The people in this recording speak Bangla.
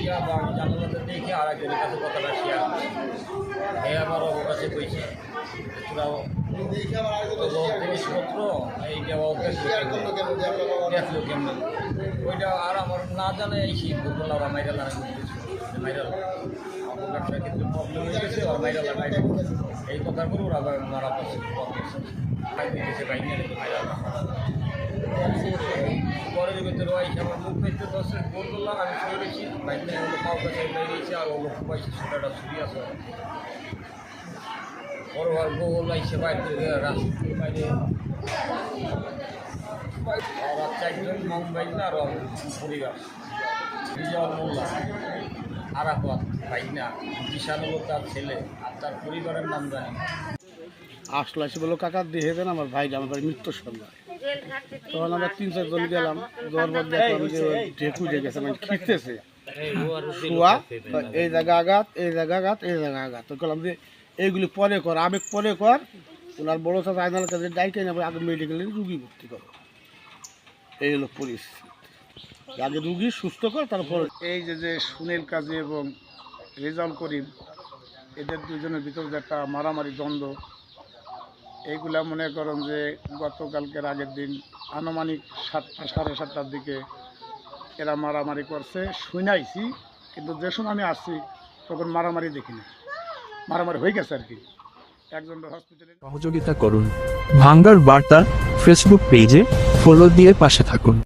দিয়া বা জানালাতে দেখে আর একজনের কাছে কথাটা শেয়ার হে আমার কাছে কইছে তোরাও জিনিসপত্র এইটা ওকে দেখল কেমন? ওইটা আর আমার না জানে এই শীত বললাম ওরা মাইরা লাগা মাইরা ব্যবসার ক্ষেত্রে প্রবলেম হয়ে গেছে ওরা মাইরা লাগা এই কথা করে ওরা মারা পাচ্ছে বাইক নিয়ে পরের ভিতরে ওই আমার মুখ পেতে দশে ফোন করলাম আমি শুয়ে গেছি বাইক আর ওগুলো পাইছি, ছোটাটা ছুটি আছে। বড় বউ লাইছে বাইরে বাইরে। আর চারজন মুম্বাই না, আর পরিবার। বিজয় মোল্লা। আরাফাত ভাই তার ছেলে, আর তার পরিবারের নাম জানি। আসলো বলল কাকা দিয়ে দেন আমার ভাই আমার বাড়ি মৃত্যুর সন্ধ্যা তখন আমরা তিন চারজন গেলাম যাওয়ার পর দেখলাম যে ঢেকু গেছে মানে খিচতেছে শোয়া এই জায়গা আঘাত এই জায়গা আঘাত এই জায়গা আঘাত। তো বললাম যে এইগুলি পরে কর আবেগ পরে কর ওনার বড় সাথে আইনার কাছে ডাইকে নেবে আগে মেডিকেলে রুগী ভর্তি করো। এই হলো পরিস্থিতি। আগে রুগী সুস্থ কর তারপর এই যে যে সুনীল কাজী এবং রেজাউল করিম এদের দুজনের ভিতরে যে একটা মারামারি দ্বন্দ্ব এইগুলা মনে করেন যে গতকালকের আগের দিন আনুমানিক সাতটা, সাড়ে সাতটার দিকে এরা মারামারি করছে। শুনাইছি কিন্তু যে সময় আমি আসছি, তখন মারামারি দেখিনি মারামারি হয়ে গেছে আর কি। একজন হসপিটালে সহযোগিতা করুন। ভাঙ্গার বার্তা ফেসবুক পেজে ফলো দিয়ে পাশে থাকুন।